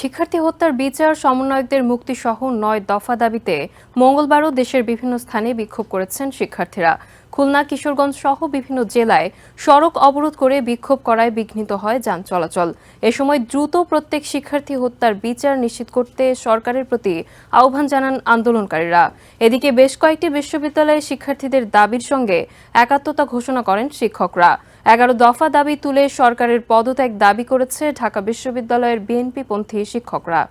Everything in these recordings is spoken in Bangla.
শিক্ষার্থী হত্যার বিচার সমন্বয়কদের মুক্তি সহ নয় দফা দাবিতে মঙ্গলবারও দেশের বিভিন্ন স্থানে বিক্ষোভ করেছেন শিক্ষার্থীরা। খুলনা, কিশোরগঞ্জ সহ বিভিন্ন জেলায় সড়ক অবরোধ করে বিক্ষোভ করায় বিঘ্নিত হয় যান চলাচল। এ সময় দ্রুত প্রত্যেক শিক্ষার্থী হত্যার বিচার নিশ্চিত করতে সরকারের প্রতি আহ্বান জানান আন্দোলনকারীরা। এদিকে বেশ কয়েকটি বিশ্ববিদ্যালয়ে শিক্ষার্থীদের দাবির সঙ্গে একাত্মতা ঘোষণা করেন শিক্ষকরা। এগারো দফা দাবি তুলে সরকারের পদত্যাগ দাবি করেছে ঢাকা বিশ্ববিদ্যালয়ের বিএনপিপন্থী শিক্ষকরা।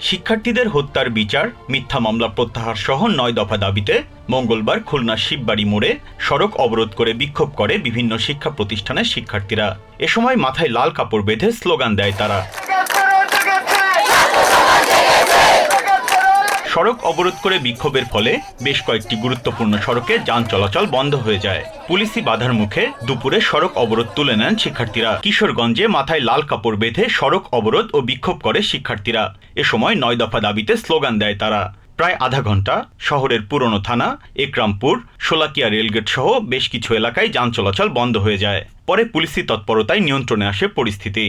শিক্ষার্থীদের হত্যার বিচার, মিথ্যা মামলা প্রত্যাহার সহ নয় দফা দাবিতে মঙ্গলবার খুলনা শিববাড়ি মোড়ে সড়ক অবরোধ করে বিক্ষোভ করে বিভিন্ন শিক্ষা প্রতিষ্ঠানের শিক্ষার্থীরা। এ সময় মাথায় লাল কাপড় বেঁধে স্লোগান দেয় তারা। সড়ক অবরোধ করে বিক্ষোভের ফলে বেশ কয়েকটি গুরুত্বপূর্ণ সড়কে যান চলাচল বন্ধ হয়ে যায়। পুলিশি বাধার মুখে দুপুরে সড়ক অবরোধ তুলে নেন শিক্ষার্থীরা। কিশোরগঞ্জে মাথায় লাল কাপড় বেঁধে সড়ক অবরোধ ও বিক্ষোভ করে শিক্ষার্থীরা। এ সময় নয় দফা দাবিতে স্লোগান দেয় তারা। প্রায় আধা ঘণ্টা শহরের পুরনো থানা, একরামপুর, শোলাকিয়া রেলগেট সহ বেশ কিছু এলাকায় যান চলাচল বন্ধ হয়ে যায়। পরে পুলিশি তৎপরতায় নিয়ন্ত্রণে আসে পরিস্থিতি।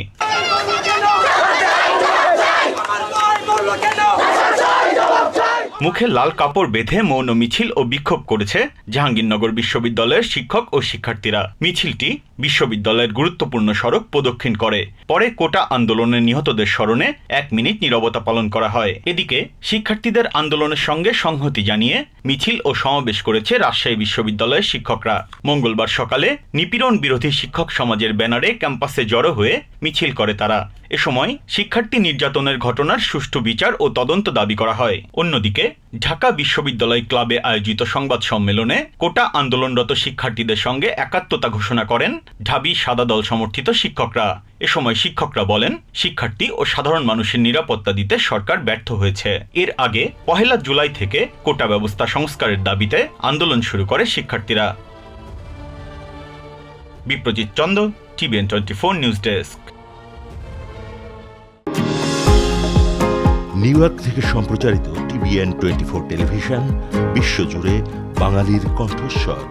মুখে লাল কাপড় বেঁধে মৌন মিছিল ও বিক্ষোভ করেছে জাহাঙ্গীরনগর বিশ্ববিদ্যালয়ের শিক্ষক ও শিক্ষার্থীরা। মিছিলটি বিশ্ববিদ্যালয়ের গুরুত্বপূর্ণ সড়ক প্রদক্ষিণ করে। পরে কোটা আন্দোলনে নিহতদের স্মরণে এক মিনিট নীরবতা পালন করা হয়। এদিকে শিক্ষার্থীদের আন্দোলনের সঙ্গে সংহতি জানিয়ে মিছিল ও সমাবেশ করেছে রাজশাহী বিশ্ববিদ্যালয়ের শিক্ষকরা। মঙ্গলবার সকালে নিপীড়ন বিরোধী শিক্ষক সমাজের ব্যানারে ক্যাম্পাসে জড়ো হয়ে মিছিল করে তারা। এ সময় শিক্ষার্থী নির্যাতনের ঘটনার সুষ্ঠু বিচার ও তদন্ত দাবি করা হয়। অন্যদিকে ঢাকা বিশ্ববিদ্যালয় ক্লাবে আয়োজিত সংবাদ সম্মেলনে কোটা আন্দোলনরত শিক্ষার্থীদের সঙ্গে একাত্মতা ঘোষণা করেন ঢাবি সাদা দল সমর্থিত শিক্ষকরা। এ সময় শিক্ষকরা বলেন, শিক্ষার্থী ও সাধারণ মানুষের নিরাপত্তা দিতে সরকার ব্যর্থ হয়েছে। এর আগে পহেলা জুলাই থেকে কোটা ব্যবস্থা সংস্কারের দাবিতে আন্দোলন শুরু করে শিক্ষার্থীরা। Biprajit Chanda TVN twenty four news desk. New York থেকে সম্প্রচারিত টিভিএন টোয়েন্টি ফোর টেলিভিশন, বিশ্বজুড়ে বাঙালির কণ্ঠস্বর।